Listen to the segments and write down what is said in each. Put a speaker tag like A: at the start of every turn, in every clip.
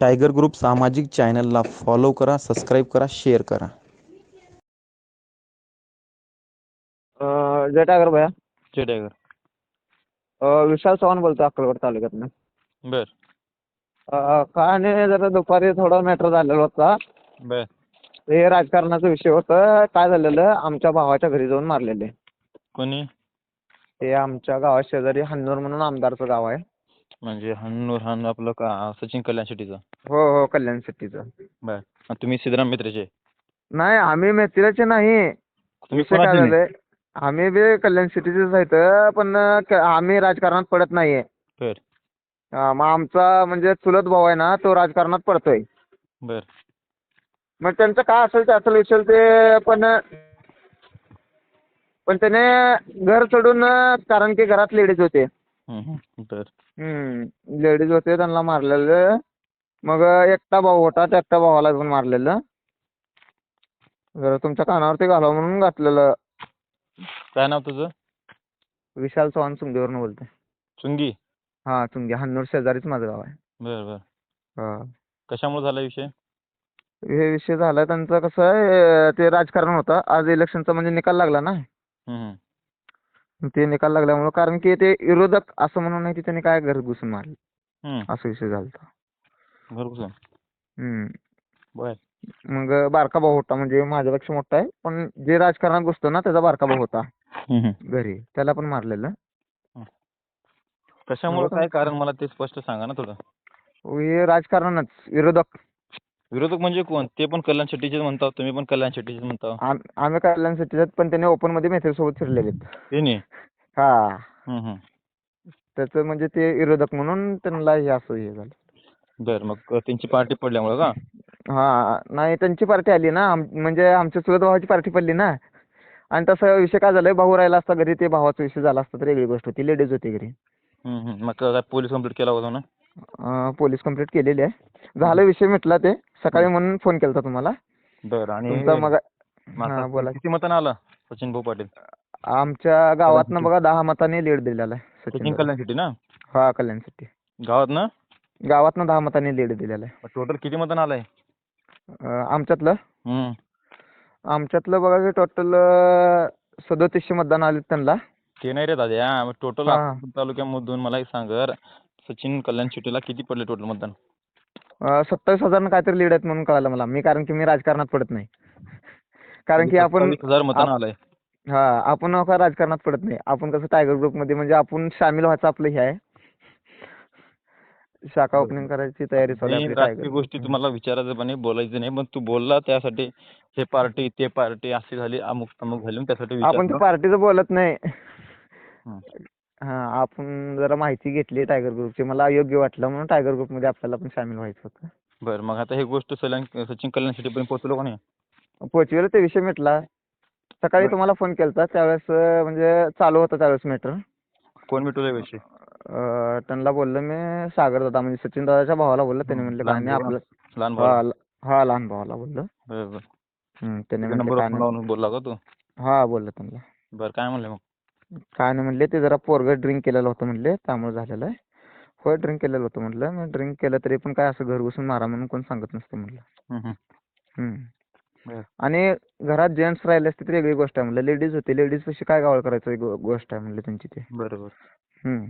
A: Tiger group सामाजिक चॅनलला follow करा सबस्क्राईब करा शेअर करा.
B: अं, जय टायगर भैया.
C: जय टायगर.
B: अं, विशाल चव्हाण बोलतो अक्कलकोट तालुक्यातनं.
C: बर.
B: अं, काय नाही जरा दुपारी थोडा मॅटर झालेला होता.
C: बर.
B: हे राजकारणाचा विषय होता. काय झालेलं आमच्या भावाच्या घरी जाऊन मारलेले.
C: कोणी?
B: ते आमच्या गावात शेजारी हन्नूर म्हणून आमदारचं गाव आहे.
C: म्हणजे हन्नूर हन आपलं का सचिन कल्याण शेट्टीचं?
B: हो हो कल्याण सिटीचं
C: बर. आणि तुम्ही सिद्धराम मित्रेचे?
B: नाही आम्ही मेथिराचे नाही.
C: तुम्ही
B: विषय काय
C: कोणाचे? नाही?
B: झालंय? आम्ही बी कल्याण सिटीचेच आहेत पण क- आम्ही राजकारणात पडत नाहीये.
C: बर.
B: अं, मग आमचा म्हणजे चुलत भाऊ आहे ना तो राजकारणात पडतोय.
C: बर.
B: मग त्यांचं काय असेल ते असेल विषय ते पण पण त्याने घर सोडून कारण की घरात लेडीज होते.
C: हम्म, हम्म. बर.
B: लेडीज होते त्यांना मारलेलं. मग एकटा भाऊ होता त्या एकट्या भावाला पण मारलेलं. जरा तुमच्या कानावरती घालावं म्हणून घातलेलं.
C: काय नाव तुझं?
B: विशाल चव्हाण चुंगीवरनं बोलतोय.
C: चुंगी?
B: हा चुंगी. हन्नूर शेजारीच माझं गाव आहे.
C: बर बर.
B: हा.
C: कशामुळे झाला विषय?
B: हे विषय झाला त्यांचं कसं आहे ते राजकारण होतं. आज इलेक्शनचा म्हणजे निकाल लागला ना.
C: हम्म, हम्म.
B: ते निकाल लागल्यामुळं कारण की ते विरोधक असं म्हणून नाही की त्यांनी काय घर घुसून मारले. असा विषय झाला हम्म.
C: बर.
B: मग बारका भाऊ होता म्हणजे माझ्यापेक्षा मोठा आहे. पण जे राजकारणात घुसतो ना त्याचा बारका भाऊ होता. घरी. त्याला पण मारलेलं.
C: कशामुळे? काय कारण? मला ते स्पष्ट सांगा ना थोडं.
B: राजकारणच. विरोधक.
C: विरोधक म्हणजे कोण? ते पण कल्याण शेट्टीचेच म्हणता तुम्ही पण कल्याण शेट्टीचेच म्हणता.
B: आम- आम्ही कल्याण सिटीत पण त्याने ओपनमध्ये मेथी सोबत फिरलेले
C: ते नाही
B: हा.
C: हम्म, हम्म.
B: त्याचं म्हणजे ते विरोधक म्हणून त्यांना हे असं हे झालं.
C: बर मग त्यांची पार्टी पडल्यामुळे का?
B: हा नाही त्यांची पार्टी आली ना. आम- म्हणजे आमच्या चुलत भावाची पार्टी पडली ना. आणि तसा विषय काय झालाय? भाऊ राहिला असता घरी ते भावाचा विषय झाला असता तर वेगळी गोष्ट होती. लेडीज होती घरी.
C: हम्म, हम्म. मग काय पोलीस कंप्लीट केला होता ना?
B: पोलीस कंप्लेंट केलेली आहे. झालं विषय मिटला ते. सकाळी म्हणून फोन केला तुम्हाला.
C: बर आणि
B: तुमचा मग हा बोला.
C: किती मतांना आला सचिन भाऊ पाटील?
B: आमच्या गावातनं बघा दहा मतांनी लीड दिलेला आहे
C: सचिन कल्याण सिटी ना?
B: हा कल्याण सिटी.
C: गावात ना
B: गावातनं दहा मतांनी लीड दिलेला आहे.
C: टोटल किती मतांना आलाय?
B: आमच्यातलं?
C: हम्म.
B: आमच्यातलं बघा की टोटल सदोतीसशे मतदान आले त्यांना.
C: ते नाही रे दादा. टोटल. तालुक्यामधून मला एक सांग सचिन कल्याण सिटीला किती पडले टोटल मतदान?
B: सत्तावीस हजार काहीतरी लीड आहेत म्हणून कळालं मला. मी कारण की मी राजकारणात पडत नाही. कारण की आपण
C: हजार मतांना आलाय.
B: हा आपण नका राजकारणात पडत नाही? आपण कसं टायगर ग्रुपमध्ये म्हणजे आपण सामील व्हायचं आपलं हे आहे. शाखा ओपनिंग करायची तयारी चालू
C: गोष्टी तुम्हाला विचारायचं पण बोलायचं नाही. पण तू बोलला त्यासाठी हे पार्टी ते पार्टी अशी झाली अमुक तमुक झाली त्यासाठी
B: आपण पार्टीचं बोलत नाही.
C: हं.
B: आपण जरा माहिती घेतली टायगर ग्रुपची मला योग्य वाटलं म्हणून टायगर ग्रुपमध्ये आपल्याला पण सामील व्हायचं होतं.
C: बरं मग आता ही गोष्ट सचिन कल्याण सिटी पर्यंत पोहोचलो का नाही?
B: पोचवेल ते विषय मिटला. सकाळी
C: बरं.
B: तुम्हाला फोन केलता त्यावेळेस अं, म्हणजे चालू होतं त्यावेळेस मॅटर
C: कोण मिटवला विषय
B: त्यांना बोललो मी सागर दादा म्हणजे सचिन दादाच्या भावाला बोललो त्याने म्हणले काय नाही
C: भावाला?
B: आपलं
C: लहान
B: हा
C: भाऊ
B: ल- हा लहान भावाला बोललो.
C: बरं बरं.
B: हं, त्याने म्हणले
C: नंबर
B: काय नाही
C: लावून बोलला का तू?
B: हा बोललो त्यांना.
C: बरं काय म्हणले मग?
B: काय नाही म्हणले ते जरा पोरगं ड्रिंक केलेलं होतं म्हणले त्यामुळे झालेलं आहे. होय ड्रिंक केलेलं होतं म्हटलं मी ड्रिंक केलं तरी पण काय असं घर घुसून मारा म्हणून कोण सांगत नसते म्हटलं
C: हम्म, हम्म.
B: हम्म.
C: बरं.
B: आणि घरात जेंट्स राहिले असते तर वेगळी गोष्ट आहे म्हणलं. लेडीज होते लेडीजपेक्षा काय गावळ करायचं ही गो- गोष्ट आहे म्हणलं त्यांची ते.
C: बरं बरं
B: हम्म.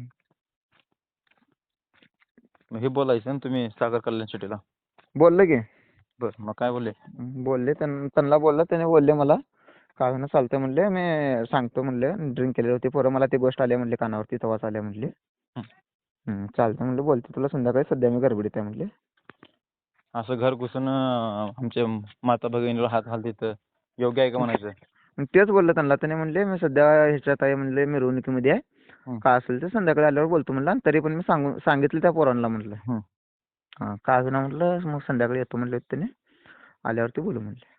C: मग हे बोलायचं ना तुम्ही सागर कल्याण सिटीला
B: बोललं की.
C: बरं मग काय बोलले?
B: हम्म, बोलले. त्यां- त्यांना बोललं त्याने बोलले मला. काय होणं चालतंय म्हणले. मी सांगतो म्हणले. ड्रिंक केलेली होती पोरं. मला ती गोष्ट आली म्हणले कानावरती. तेव्हाच आल्या म्हणले. चालतं म्हणलं. बोलते तुला संध्याकाळी. सध्या मी गडबडीत आहे म्हणले.
C: असं घर घुसून आमच्या माता भगिनीला हात घाल तिथं योग्य आहे का म्हणायचं?
B: मग तेच बोललं त्यांना. त्याने म्हणले मी सध्या ह्याच्यात आहे म्हणले मिरवणुकीमध्ये आहे. काय असेल ते संध्याकाळी आल्यावर बोलतो म्हणलं. आणि तरी पण मी सांगून सांगितलं त्या पोरांना म्हटलं
C: हं.
B: हां काय होईना म्हटलं मग संध्याकाळी येतो म्हणले त्याने. आल्यावरती बोलू म्हणले.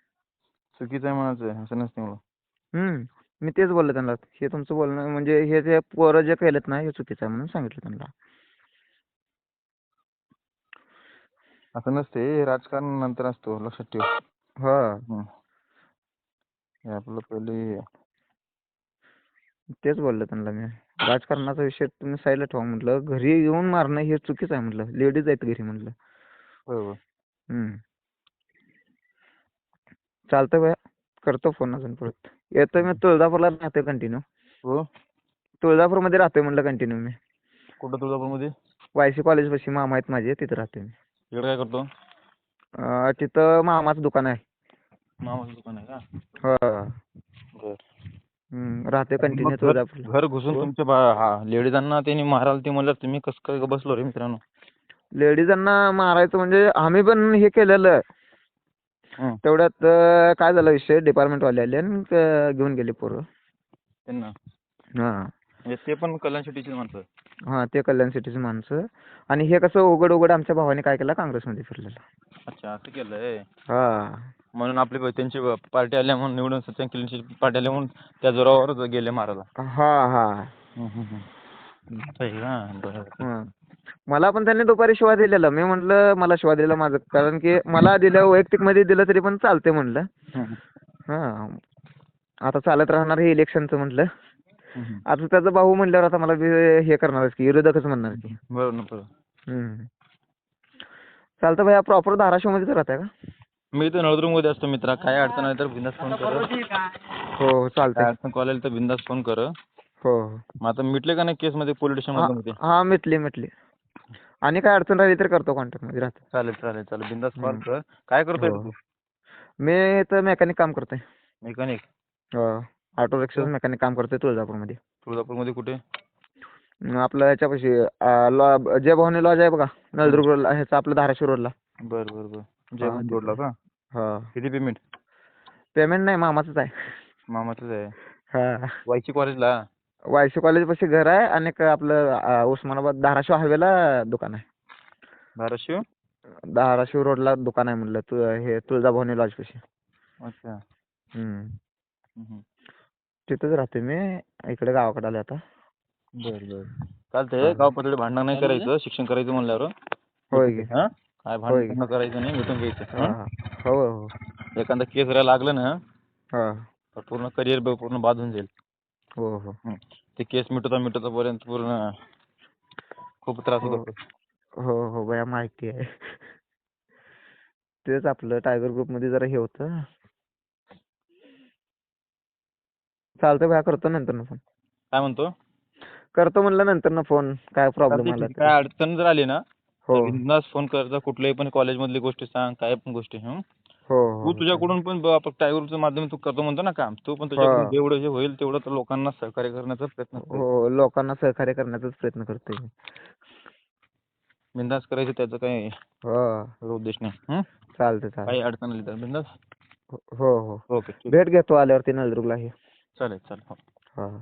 C: चुकीचं आहे म्हणायचं असं नसते मला
B: हम्म. मी तेच बोललो त्यांना हे तुमचं बोलणं म्हणजे हे जे पोरं जे केलेत ना हे चुकीचं आहे म्हणून सांगितलं त्यांना.
C: असं नसते हे राजकारण नंतर असतो लक्षात ठेव.
B: हा.
C: हं. हे आपलं पहिले
B: तेच बोललो त्यांना मी. राजकारणाचा विषय तुम्ही साईडला ठेवा म्हटलं घरी येऊन मारणं हे चुकीचं आहे म्हटलं. लेडीज आहेत घरी म्हटलं.
C: बरोबर.
B: हम्म. चालतंय भैया करतो फोन अजून परत. येतोय मी तुळजापूरला राहतोय कंटिन्यू
C: हो.
B: तुळजापूरमध्ये राहतोय म्हणलं कंटिन्यू मी.
C: कुठं तुळजापूरमध्ये?
B: वायसी कॉलेज पाशी मामा आहेत माझे तिथे राहतोय मी.
C: इकडे काय करतो?
B: अं, तिथं मामाचं दुकान आहे.
C: मामाचं दुकान आहे का?
B: हो.
C: बर.
B: हम्म, राहतोय कंटिन्यू
C: मग घर
B: तुळजापूरला.
C: घर घुसून
B: हो.
C: तुमच्या बा- हा लेडीजांना त्यांनी माराल ते म्हणलं तुम्ही कसं काय बसलो रे मित्रांनो?
B: लेडीजांना मारायचं म्हणजे आम्ही पण हे केलेलं
C: हं.
B: तेवढ्यात काय झालं विषय डिपार्टमेंटवाले आले आणि घेऊन गेले पोरं.
C: त्यांना?
B: हां.
C: म्हणजे ते पण कल्याण सिटीचे माणसं?
B: हां ते कल्याण सिटीची माणसं. आणि हे कसं उघड उघड आमच्या भावाने काय केलं काँग्रेसमध्ये फिरलेलं.
C: अच्छा असं केलंय?
B: हां.
C: म्हणून आपली त्यांची पार्टी आल्या म्हणून निवडून सचिन किल्लीची पार्टी आल्या म्हणून त्या जोरावरच गेले मारायला.
B: हां हां.
C: असं आहे का बरं
B: हं. मला पण त्यांनी दुपारी शिवा दिलेला. मी म्हटलं मला शिवा दिला माझं. कारण की मला दिलं वैयक्तिकमध्ये दिलं तरी पण चालते म्हणलं
C: हम्म.
B: हां. आता चालत राहणार हे इलेक्शनचं म्हटलं. आता त्याचा भाऊ म्हणल्यावर आता मला बी हे करणारच की विरोधकच म्हणणार की.
C: बरोबर ना बरोबर.
B: हम्म. चालतं भैया प्रॉपर धाराशिवमध्येच राहताय का?
C: मी इथं नळदुर्गमध्ये असतो मित्रा. काय अडचण आहे तर बिंदास फोन कर.
B: हो हो
C: काय
B: चालतंय
C: अडचण कॉल आली तर बिंदास फोन कर.
B: हो. हो
C: मग आता मिटले का नाही केसमध्ये पोलीस स्टेशनमध्ये होते
B: हा मिटली मिटली. आणि काय अडचण राहिली तर करतो कॉन्टॅक्टमध्ये राहतो.
C: चालेल चालेल चालेल. बिंदास कॉल. कर. काय करतोय
B: हो.
C: तू?
B: मी तर मेकॅनिक काम करतोय.
C: मेकॅनिक
B: हो. ऑटो रिक्षाचं मेकॅनिक काम करतोय तुळजापूरमध्ये.
C: तुळजापूरमध्ये कुठे?
B: अं, आपलं ह्याच्यापाशी अं, लॉ जय भवानी लॉज आहे बघा. नळदुर्ग रोडला ह्याचं आपलं धाराशिव रोडला.
C: बर बर बर.
B: हा,
C: जोडला का?
B: हो.
C: किती पेमेंट
B: पेमेंट नाही मामाचंच आहे.
C: मामाचंच आहे.
B: हा.
C: वायची कॉलेजला
B: वायसी कॉलेजपाशी घर आहे आणि एक आपलं अं, उस्मानाबाद धाराशिव हायवेला दुकान आहे.
C: धाराशिव?
B: धाराशिव रोडला दुकान आहे म्हणलं तु हे तुळजाभवानी लॉजपाशी
C: अच्छा.
B: हम्म.
C: हम्म.
B: तिथंच राहते मी इकडे गावाकडे आले आता.
C: बर बर. चालतंय गाव पातळी भांडण नाही करायचं शिक्षण करायचं म्हणल्यावर.
B: होय की.
C: हा? काय
B: होय.
C: भांडण करायचं नाही मिटून घ्यायचं.
B: हा,
C: हं?
B: हा. हो हो.
C: एखादा केस लागलं ना
B: हा.
C: तर पूर्ण करिअर पूर्ण बाद होऊन जाईल.
B: हो हो
C: हं. ते केस मिटवता मिटवता पर्यंत पूर्ण खूप त्रास
B: हो.
C: होतो
B: हो हो बया माहिती आहे तेच आपलं टायगर ग्रुपमध्ये जरा हे होतं चालतं भया करतो नंतर ना फोन
C: काय म्हणतो
B: करतो म्हणलं नंतर ना फोन काय प्रॉब्लेम आला. तर.
C: काय अडचण जर आली ना
B: हो
C: बिंदास फोन करता कुठल्याही पण कॉलेज मधली गोष्टी सांग काय पण गोष्टी हं?
B: हो हो
C: तू तुझ्याकडून पण ब- आपण टायगरचं माध्यम तू करतो म्हणतो ना काम. तू पण तुझ्याकडून
B: हा.
C: जेवढं जे होईल तेवढं तर लोकांना सहकार्य करण्याचा प्रयत्न
B: हो लोकांना सहकार्य करण्याचाच प्रयत्न करतोय मी.
C: बिंदास करायचं त्याचं काही
B: हो.
C: उद्देश नाही. हं?
B: चालतं
C: काही अडचण आली तर बिंदास?
B: हो हो.
C: ओके
B: भेट घेतो आल्यावरती नळदुर्गला हे
C: चालेल चालेल. हो
B: हा. हा.